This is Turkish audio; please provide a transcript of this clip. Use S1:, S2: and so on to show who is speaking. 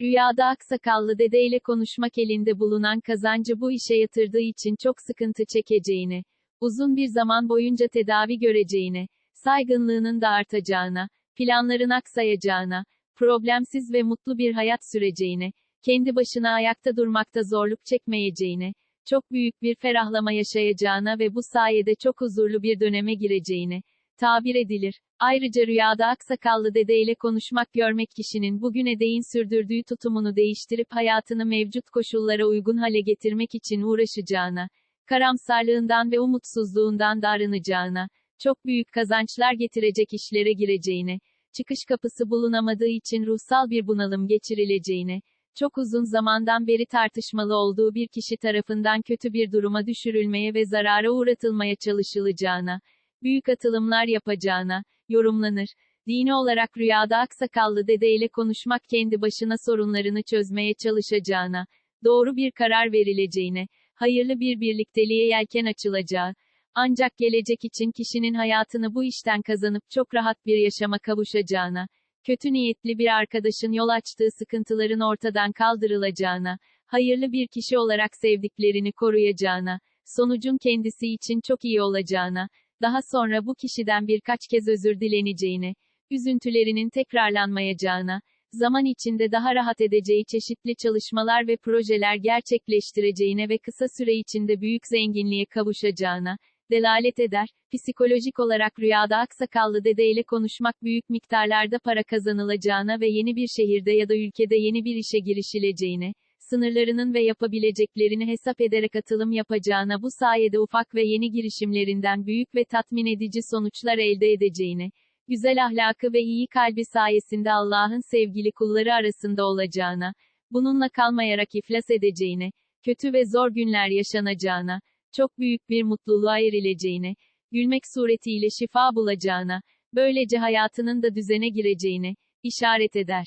S1: Rüyada aksakallı dedeyle konuşmak elinde bulunan kazancı bu işe yatırdığı için çok sıkıntı çekeceğini, uzun bir zaman boyunca tedavi göreceğini, saygınlığının da artacağına, planların aksayacağına, problemsiz ve mutlu bir hayat süreceğine, kendi başına ayakta durmakta zorluk çekmeyeceğine, çok büyük bir ferahlama yaşayacağına ve bu sayede çok huzurlu bir döneme gireceğine, tabir edilir. Ayrıca rüyada aksakallı dedeyle konuşmak görmek kişinin bugüne değin sürdürdüğü tutumunu değiştirip hayatını mevcut koşullara uygun hale getirmek için uğraşacağına, karamsarlığından ve umutsuzluğundan da arınacağına, çok büyük kazançlar getirecek işlere gireceğine, çıkış kapısı bulunamadığı için ruhsal bir bunalım geçirileceğine, çok uzun zamandan beri tartışmalı olduğu bir kişi tarafından kötü bir duruma düşürülmeye ve zarara uğratılmaya çalışılacağına, büyük atılımlar yapacağına, yorumlanır. Dini olarak rüyada aksakallı dedeyle konuşmak kendi başına sorunlarını çözmeye çalışacağına, doğru bir karar verileceğine, hayırlı bir birlikteliğe yelken açılacağı, ancak gelecek için kişinin hayatını bu işten kazanıp çok rahat bir yaşama kavuşacağına, kötü niyetli bir arkadaşın yol açtığı sıkıntıların ortadan kaldırılacağına, hayırlı bir kişi olarak sevdiklerini koruyacağına, sonucun kendisi için çok iyi olacağına, daha sonra bu kişiden birkaç kez özür dileneceğine, üzüntülerinin tekrarlanmayacağına, zaman içinde daha rahat edeceği çeşitli çalışmalar ve projeler gerçekleştireceğine ve kısa süre içinde büyük zenginliğe kavuşacağına, delalet eder. Psikolojik olarak rüyada aksakallı dedeyle konuşmak büyük miktarlarda para kazanılacağına ve yeni bir şehirde ya da ülkede yeni bir işe girişileceğine, sınırlarının ve yapabileceklerini hesap ederek atılım yapacağına bu sayede ufak ve yeni girişimlerinden büyük ve tatmin edici sonuçlar elde edeceğine, güzel ahlakı ve iyi kalbi sayesinde Allah'ın sevgili kulları arasında olacağına, bununla kalmayarak iflas edeceğine, kötü ve zor günler yaşanacağına, çok büyük bir mutluluğa erileceğine, gülmek suretiyle şifa bulacağına, böylece hayatının da düzene gireceğine, işaret eder.